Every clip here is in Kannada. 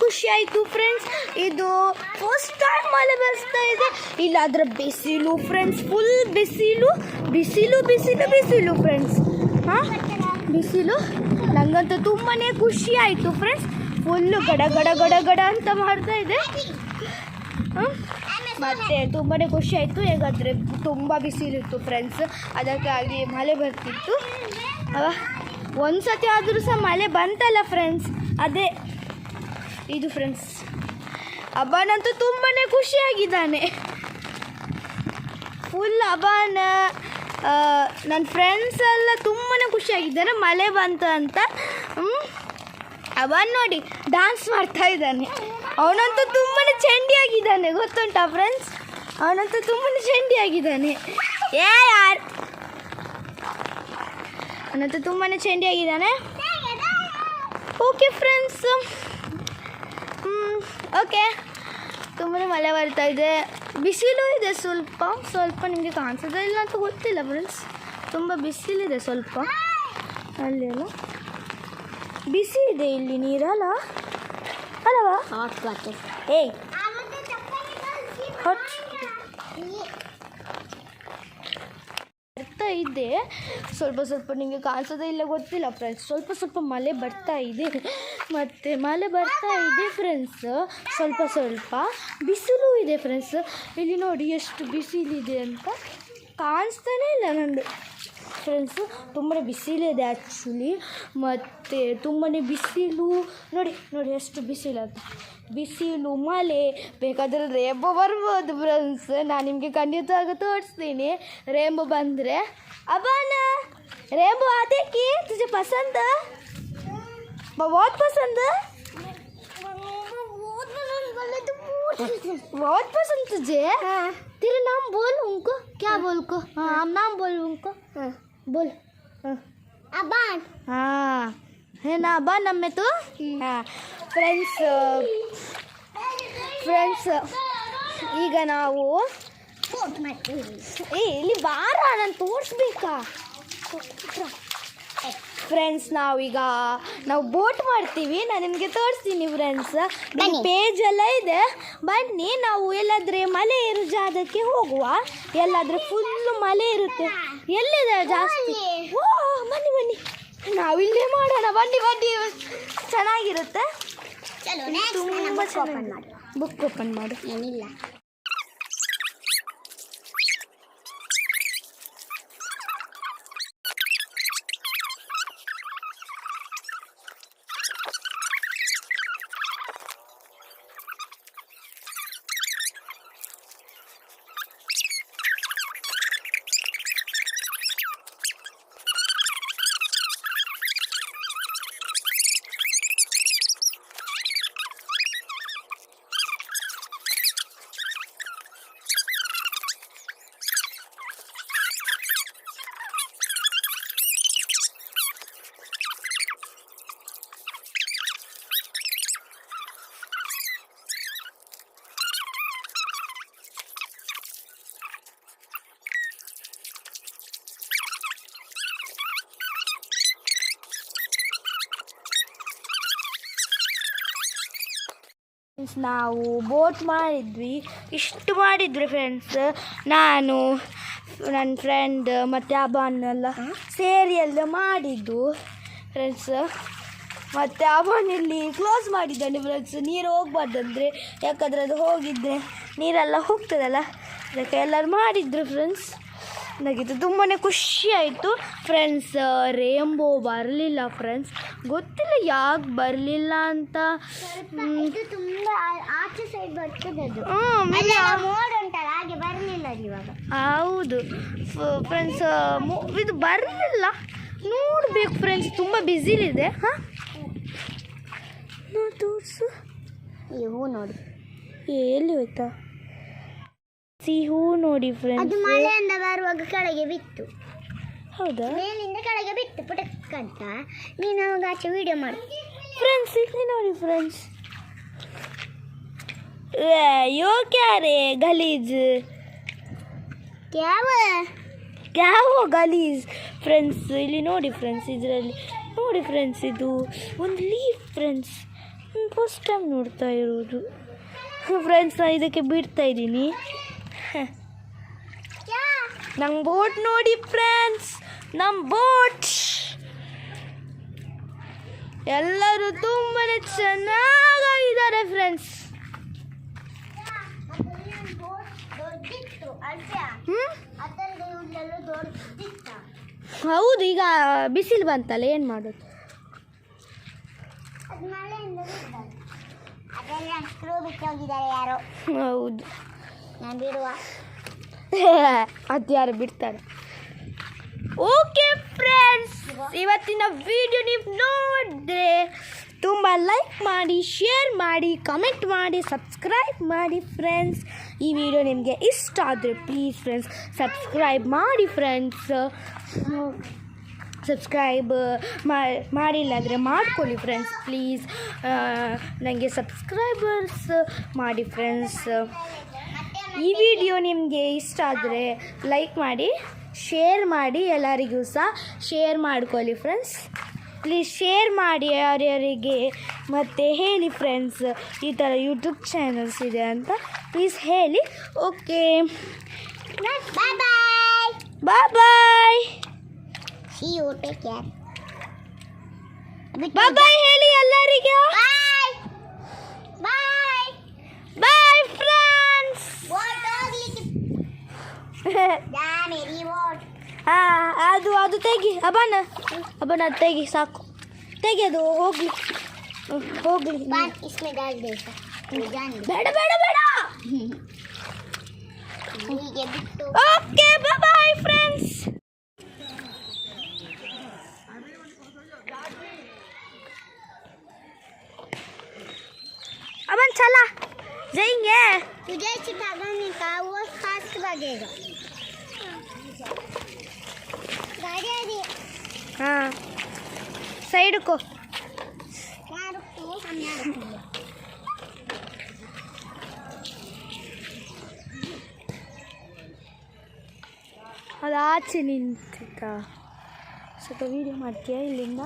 ಖುಷಿ ಆಯಿತು ಫ್ರೆಂಡ್ಸ್ ಇದು ಫಸ್ಟ್ ಟೈಮ್ ಮಳೆ ಬರ್ತಾ ಇದೆ. ಇಲ್ಲಾದ್ರೆ ಬಿಸಿಲು ಫ್ರೆಂಡ್ಸ್ ಫುಲ್ ಬಿಸಿಲು. ಬಿಸಿಲು ಬಿಸಿಲು ಬಿಸಿಲು ಫ್ರೆಂಡ್ಸ್ ಹಾಂ? ಬಿಸಿಲು? ನನಗಂತೂ ತುಂಬಾ ಖುಷಿ ಆಯಿತು ಫ್ರೆಂಡ್ಸ್ ಫುಲ್ಲು ಗಡ ಗಡ ಗಡ ಗಡ ಅಂತ ಮಾಡ್ತಾ ಇದೆ. ಹಾಂ? ಮತ್ತೆ ತುಂಬಾ ಖುಷಿ ಆಯಿತು. ಹೇಗಾದರೆ ತುಂಬ ಬಿಸಿಲಿತ್ತು ಫ್ರೆಂಡ್ಸ್ ಅದಕ್ಕಾಗಿ ಮಳೆ ಬರ್ತಿತ್ತು. ಅವ ಒಂದು ಸತಿ ಆದರೂ ಸಹ ಮಳೆ ಬಂತಲ್ಲ ಫ್ರೆಂಡ್ಸ್ ಅದೇ ಇದು ಫ್ರೆಂಡ್ಸ್ ಅಬ್ಬನಂತೂ ತುಂಬಾ ಖುಷಿಯಾಗಿದ್ದಾನೆ. ಫುಲ್ ಅಬಾನ ನನ್ನ ಫ್ರೆಂಡ್ಸ್ ಎಲ್ಲ ತುಂಬಾ ಖುಷಿಯಾಗಿದ್ದಾರೆ. ಮಳೆ ಬಂತು ಅಂತ. ಅವನ್ ನೋಡಿ ಡಾನ್ಸ್ ಮಾಡ್ತಾ ಇದ್ದಾನೆ. ಅವನಂತೂ ತುಂಬಾ ಚಂಡಿಯಾಗಿದ್ದಾನೆ. ಗೊತ್ತುಂಟ ಫ್ರೆಂಡ್ಸ್ ಅವನಂತೂ ತುಂಬಾ ಚಂಡಿಯಾಗಿದ್ದಾನೆ. ಏ ಯಾರ್? ಅವನಂತೂ ತುಂಬಾ ಚೆಂಡಿಯಾಗಿದ್ದಾನೆ. Okay friends okay. ತುಂಬಾ ಮಳೆ ಬರ್ತಾ ಇದೆ. ಬಿಸಿಲು ಇದೆ ಸ್ವಲ್ಪ. ಸ್ವಲ್ಪ ನಿಮಗೆ ಕಾಣಿಸೋದೇ ಇಲ್ಲ ಅಂತ ಗೊತ್ತಿಲ್ಲ ಫ್ರೆಂಡ್ಸ್ ತುಂಬ ಬಿಸಿಲಿದೆ ಸ್ವಲ್ಪ. ಅಲ್ಲಿ ಅಲ್ಲ. ಬಿಸಿ ಇದೆ ಇಲ್ಲಿ ನೀರಲ್ಲ ಅಲ್ಲವಾ? ಏಯ್ ಬರ್ತಾ ಇದೆ. ಸ್ವಲ್ಪ ಸ್ವಲ್ಪ ನಿಮಗೆ ಕಾಣಿಸೋದೇ ಇಲ್ಲ ಗೊತ್ತಿಲ್ಲ ಫ್ರೆಂಡ್ಸ್ ಸ್ವಲ್ಪ ಸ್ವಲ್ಪ ಮಳೆ ಬರ್ತಾ ಇದೆ. ಮತ್ತು ಮಳೆ ಬರ್ತಾ ಇದೆ ಫ್ರೆಂಡ್ಸ್ ಸ್ವಲ್ಪ ಸ್ವಲ್ಪ ಬಿಸಿಲು ಇದೆ ಫ್ರೆಂಡ್ಸ್ ಇಲ್ಲಿ ನೋಡಿ ಎಷ್ಟು ಬಿಸಿಲಿದೆ ಅಂತ ಕಾಣಿಸ್ತಾನೇ ಇಲ್ಲ ನಂದು. ಫ್ರೆಂಡ್ಸು ತುಂಬಾ ಬಿಸಿಲಿದೆ ಆ್ಯಕ್ಚುಲಿ ಮತ್ತು ತುಂಬಾ ಬಿಸಿಲು. ನೋಡಿ ನೋಡಿ ಎಷ್ಟು ಬಿಸಿಲು ಬಿಸಿಲು, ಮಳೆ, ಬೇಕಾದರೆ ರೇಂಬೋ ಬರ್ಬೋದು ಫ್ರೆಂಡ್ಸ್ ನಾನು ನಿಮಗೆ ಖಂಡಿತವಾಗ ತೋರಿಸ್ತೀನಿ. ರೇಂಬೋ ಬಂದರೆ ಅಬಾನ ರೇಂಬೋ ಅದಕ್ಕೆ ತುಜೆ ಪಸಂದ बहुत पसंद बहुत पसंद तुझे तेरा नाम बोल उनको क्या बोल को हाँ नाम बोल उनको बोल ಅಬಾನ್ हाँ है ना अबा नम में तो हाँ ಫ್ರೆಂಡ್ಸ್ ಫ್ರೆಂಡ್ಸ್ ಈಗ ನಾವು ಫೋಟ್ ಮಾಡ್ತೀವಿ ಏ ಇಲ್ಲಿ ಬಾರ ನಾನು ತೋರಿಸ್ಬೇಕಾ ಫ್ರೆಂಡ್ಸ್ ನಾವೀಗ ನಾವು ಬೋಟ್ ಮಾಡ್ತೀವಿ. ನಾನು ನಿಮಗೆ ತೋರಿಸ್ತೀನಿ ಫ್ರೆಂಡ್ಸ್ ನಿಮ್ಮ ಪೇಜ್ ಎಲ್ಲ ಇದೆ. ಬನ್ನಿ ನಾವು ಎಲ್ಲಾದ್ರೆ ಮಲೆ ಇರೋ ಜಾಗಕ್ಕೆ ಹೋಗುವ. ಎಲ್ಲಾದ್ರೆ ಫುಲ್ಲು ಮಲೆ ಇರುತ್ತೆ. ಎಲ್ಲಿದೆ ಜಾಸ್ತಿ? ಓ ಬನ್ನಿ ಬನ್ನಿ. ನಾವು ಇಲ್ಲೇ ಮಾಡೋಣ. ಬನ್ನಿ ಬನ್ನಿ. ಚೆನ್ನಾಗಿರುತ್ತೆ. ತುಂಬ ಓಪನ್ ಮಾಡು. ಬುಕ್ ಓಪನ್ ಮಾಡು. ಏನಿಲ್ಲ. Friends, ನಾವು ಬೋಟ್ ಮಾಡಿದ್ವಿ. ಇಷ್ಟು ಮಾಡಿದ್ವಿ ಫ್ರೆಂಡ್ಸ್ ನಾನು ನನ್ನ ಫ್ರೆಂಡ್ ಮತ್ತು ಅಬಾನೆಲ್ಲ ಸೇರಿ ಎಲ್ಲ ಮಾಡಿದ್ದು. ಫ್ರೆಂಡ್ಸ್ ಮತ್ತು ಇಲ್ಲಿ ಕ್ಲೋಸ್ ಮಾಡಿದ್ದಾನೆ ಫ್ರೆಂಡ್ಸ್ ನೀರು ಹೋಗ್ಬಾರ್ದಂದ್ರೆ ಯಾಕಂದರೆ ಅದು ಹೋಗಿದ್ದರೆ ನೀರೆಲ್ಲ ಹೋಗ್ತದಲ್ಲ? ಅದಕ್ಕೆ ಎಲ್ಲರೂ ಮಾಡಿದ್ರು ಫ್ರೆಂಡ್ಸ್ ನನಗಿದು ತುಂಬಾ ಖುಷಿ ಆಯಿತು ಫ್ರೆಂಡ್ಸ್ ರೇಂಬೋ ಬರಲಿಲ್ಲ ಫ್ರೆಂಡ್ಸ್ ಗೊತ್ತಿಲ್ಲ ಯಾಕೆ ಬರಲಿಲ್ಲ ಅಂತ. ತುಂಬಾ ಆಚೆ ಸೈಡ್ ಬರ್ತದೆ ಹಾಗೆ ಬರಲಿಲ್ಲ ಇವಾಗ. ಹೌದು. ಫ್ರೆಂಡ್ಸ್ ಇದು ಬರಲಿಲ್ಲ. ನೋಡಬೇಕು ಫ್ರೆಂಡ್ಸ್ ತುಂಬ ಬ್ಯುಸಿಲಿದೆ ಹಾಂ? ನೋಡಿ ತೋರಿಸು. ಇವು ನೋಡಿ. ಎಲ್ಲಿ ಹೋಯ್ತಾ? ಸಿ ಹೂ ನೋಡಿ ಅದು ಫ್ರೆಂಡ್ಸ್ ಮಳೆಯಿಂದ ಬರುವಾಗ ಕೆಳಗೆ ಬಿತ್ತು. ಹೌದಾ? ಮೇಲಿಂದ ಕೆಳಗೆ ಬಿತ್ತು ಪುಟಕ್ಕಂತ. ನೀನು ಅವಾಗ ಆಚೆ ವಿಡಿಯೋ ಮಾಡು. ಫ್ರೆಂಡ್ಸ್ ಇಲ್ಲಿ ನೋಡಿ ಫ್ರೆಂಡ್ಸ್ ಯೋ ಕ್ಯಾರೆ ಗಲೀಜ್? ಯಾವ? ಯಾವ ಗಲೀಜ್? ಫ್ರೆಂಡ್ಸ್ ಇಲ್ಲಿ ನೋಡಿ ಫ್ರೆಂಡ್ಸ್ ಇದರಲ್ಲಿ. ನೋಡಿ ಫ್ರೆಂಡ್ಸ್ ಇದು ಒಂದು ಲೀಫ್ ಫ್ರೆಂಡ್ಸ್ ಫಸ್ಟ್ ಟೈಮ್ ನೋಡ್ತಾ ಇರೋದು. ಫ್ರೆಂಡ್ಸ್ ನಾನು ಇದಕ್ಕೆ ಬಿಡ್ತಾ ಇದ್ದೀನಿ. ನಮ್ಮ ಬೋಟ್ ನೋಡಿ ಫ್ರೆಂಡ್ಸ್ ನಮ್ಮ ಬೋಟ್ ಎಲ್ಲರೂ ತುಂಬಾ ಚೆನ್ನಾಗಿದ್ದಾರೆ ಫ್ರೆಂಡ್ಸ್ ಹೌದು ಈಗ ಬಿಸಿಲು ಬಂತಲ್ಲ ಏನು ಮಾಡೋದು? ಹೌದು. ನಾನು ಬಿಡುವ ಅದು ಯಾರು ಬಿಡ್ತಾರೆ? ಓಕೆ ಫ್ರೆಂಡ್ಸ್ ಇವತ್ತಿನ ವಿಡಿಯೋ ನೀವು ನೋಡಿದ್ರೆ ತುಂಬ ಲೈಕ್ ಮಾಡಿ ಶೇರ್ ಮಾಡಿ ಕಮೆಂಟ್ ಮಾಡಿ ಸಬ್ಸ್ಕ್ರೈಬ್ ಮಾಡಿ ಫ್ರೆಂಡ್ಸ್ ಈ ವಿಡಿಯೋ ನಿಮಗೆ ಇಷ್ಟ ಆದರೆ ಪ್ಲೀಸ್ ಫ್ರೆಂಡ್ಸ್ ಸಬ್ಸ್ಕ್ರೈಬ್ ಮಾಡಿ ಫ್ರೆಂಡ್ಸ್ ಸಬ್ಸ್ಕ್ರೈಬ್ ಮಾಡಿಲ್ಲ ಅಂದರೆ ಮಾಡ್ಕೊಳ್ಳಿ ಫ್ರೆಂಡ್ಸ್ ಪ್ಲೀಸ್ ನನಗೆ ಸಬ್ಸ್ಕ್ರೈಬರ್ಸ್ ಮಾಡಿ ಫ್ರೆಂಡ್ಸ್ ಈ ವಿಡಿಯೋ ನಿಮಗೆ ಇಷ್ಟ ಆದರೆ ಲೈಕ್ ಮಾಡಿ ಶೇರ್ ಮಾಡಿ ಎಲ್ಲರಿಗೂ ಸಹ. ಶೇರ್ ಮಾಡ್ಕೊಳ್ಳಿ ಫ್ರೆಂಡ್ಸ್ ಪ್ಲೀಸ್ ಶೇರ್ ಮಾಡಿ ಯಾರ್ಯಾರಿಗೆ ಮತ್ತು ಹೇಳಿ ಫ್ರೆಂಡ್ಸ್ ಈ ಥರ ಯೂಟ್ಯೂಬ್ ಚಾನಲ್ಸ್ ಇದೆ ಅಂತ ಪ್ಲೀಸ್ ಹೇಳಿ. Okay bye bye bye bye see you take care bye bye ಹೇಳಿ ಎಲ್ಲರಿಗೆ. ಬಾಯ್ ಬಾಯ್ ಬಾಯ್ ಫ್ರೆಂಡ್ಸ್ ಅದು ಅದು ತೆಗಿ ಅಬನ ಅಬನ ತೆಗಿ ಸಾಕು ತೆಗೆದು ಹೋಗ್ಲಿ ಹೋಗ್ಲಿ ಬೇಡ ಬೇಡ ಬೇಡ ಓಕೆ ಬಾಯ್ ಫ್ರೆಂಡ್ಸ್ ಅಮನ್ ಚಲ जाएंगे तुझे चितागाने का वो फास्ट भागेगा गाड़ी आ रही है हाँ साइड को यहाँ रुक तू हम यहाँ रुकेंगे ಅದು ಆಚೆ ನಿಂತಿತ್ತ ಸ್ವಲ್ಪ ವೀಡಿಯೋ ಮಾಡ್ತೀಯಾ ಇಲ್ಲಿಂದ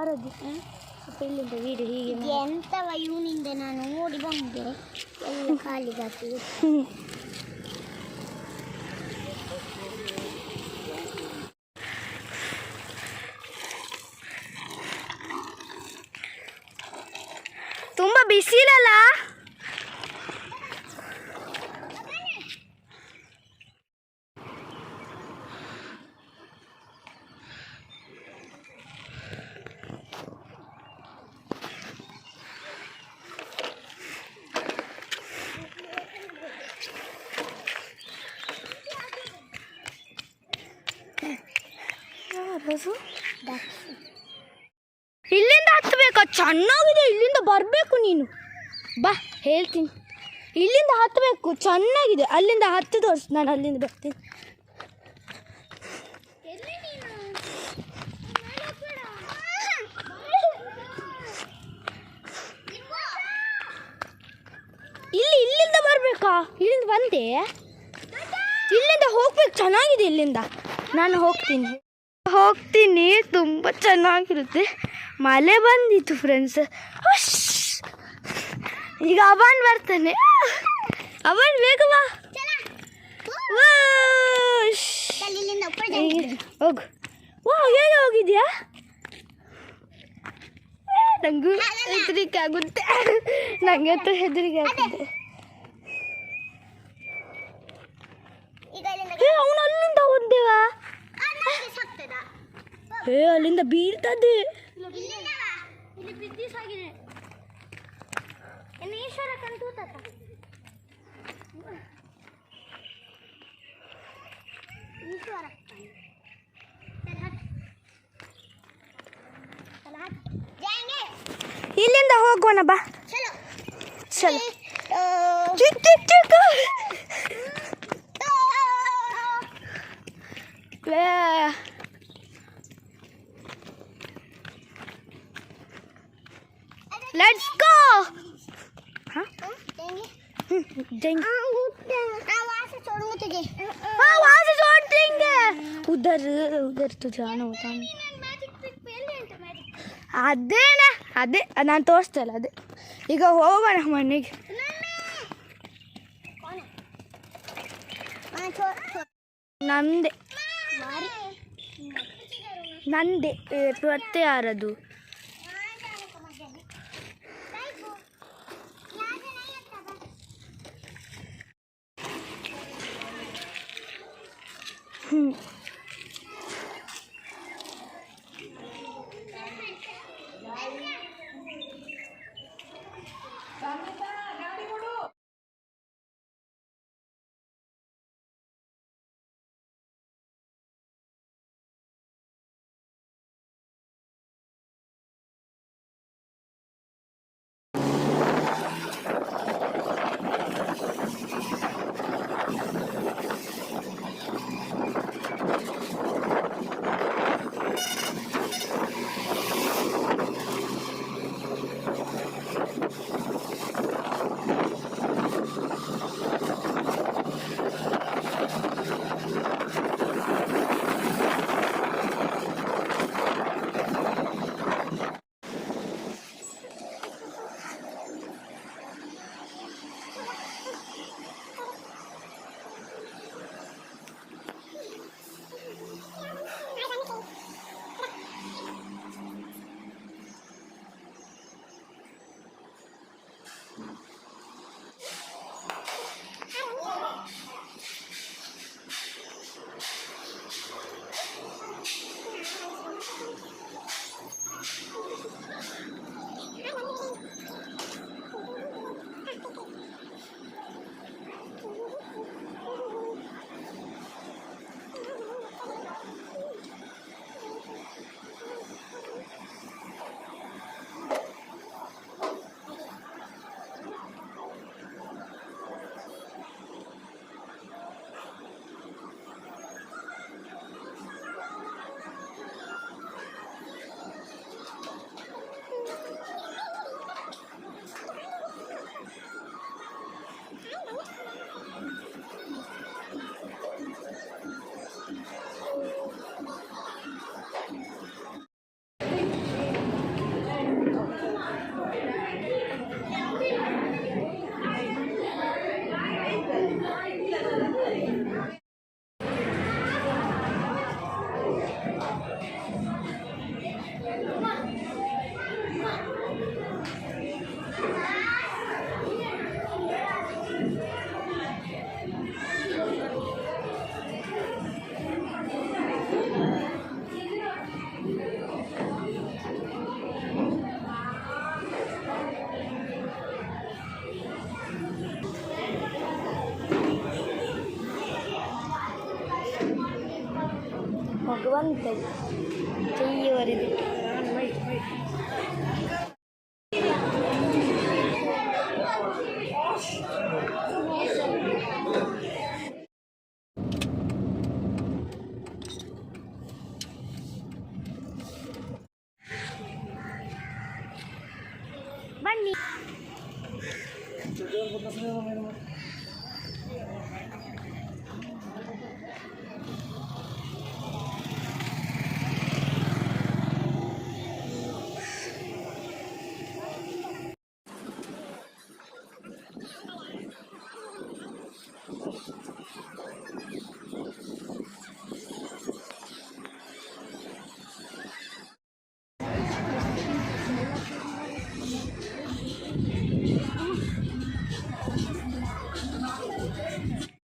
ಆರೋಗ್ಯ ಸ್ವಲ್ಪ ಇಲ್ಲಿಂದ ವೀಡಿಯೋ ಹೀಗೆ ಮಾಡಿ. ಎಂತವ ಇವನಿಂದ ನಾನು ಓಡಿ ಬಂದೆ ಎಲ್ಲ ಕಾಲಿಗಾಕಿ ಹ್ಮ್. ತುಂಬ ಬಿಸಿಲಲ್ಲ ಯಾರದು? ಇಲ್ಲಿಂದ ಹತ್ತಬೇಕಾ? ಚೆನ್ನಾಗಿದೆ, ಇಲ್ಲಿಂದ ಬರಬೇಕು ನೀನು. ಬಾ, ಹೇಳ್ತೀನಿ. ಇಲ್ಲಿಂದ ಹತ್ತಬೇಕು, ಚೆನ್ನಾಗಿದೆ. ಅಲ್ಲಿಂದ ಹತ್ತು ತೋರಿಸು ನಾನು ಅಲ್ಲಿಂದ ಬರ್ತೀನಿ. ಇಲ್ಲಿ, ಇಲ್ಲಿಂದ ಬರಬೇಕಾ? ಇಲ್ಲಿಂದ ಬಂದೆ. ಇಲ್ಲಿಂದ ಹೋಗ್ಬೇಕು, ಚೆನ್ನಾಗಿದೆ ಇಲ್ಲಿಂದ. ನಾನು ಹೋಗ್ತೀನಿ. ಹೋಗ್ತೀನಿ. ತುಂಬ ಚೆನ್ನಾಗಿರುತ್ತೆ. ಮಳೆ ಬಂದಿತ್ತು ಫ್ರೆಂಡ್ಸ್ ಈಗ ಅವನ್ ಬರ್ತಾನೆ. ಅವನ್ ಬೇಗ ಹೋಗು. ವಾ ಹೇಗೆ ಹೋಗಿದ್ಯಾ? ನಂಗೂ ಹೆದರಿಕೆ ಆಗುತ್ತೆ. ನಂಗೆ ಅಂತೂ ಹೆದರಿಕೆ ಆಗುತ್ತೆ. ಅವನು ಅಲ್ಲಿಂದ ಸಾಕ್ತದ ಏ ಅಲ್ಲಿಂದ ಬೀಳ್ತದೆ. ಇಲ್ಲಿಂದ ಹೋಗೋಣ ಬಾ. ಚಲ್. ಚಿಕ್ಕ ಚಿಕ್ಕ ಲೇ. ಲೆಟ್ಸ್ ಗೋ जाएंगे जाएंगे हाँ वहाँ से छोड़ूंगा तुझे हाँ वहाँ से छोड़ देंगे उधर उधर तो जाना होता नहीं ಅದೇನ ಅದೇ ನಾನು ತೋರಿಸ್ತಲ್ಲ ಅದೇ ಈಗ ಹೋಗೋಣ ಮನೆಗೆ कौन है हाँ छोड़ छोड़ ನಂದೆ मारी ನಂದೆ ಮತ್ತೆ ಯಾರದು? ಹ್ಞೂ ಭಗವಂತ ಚೆಯ್ಯವರೆದು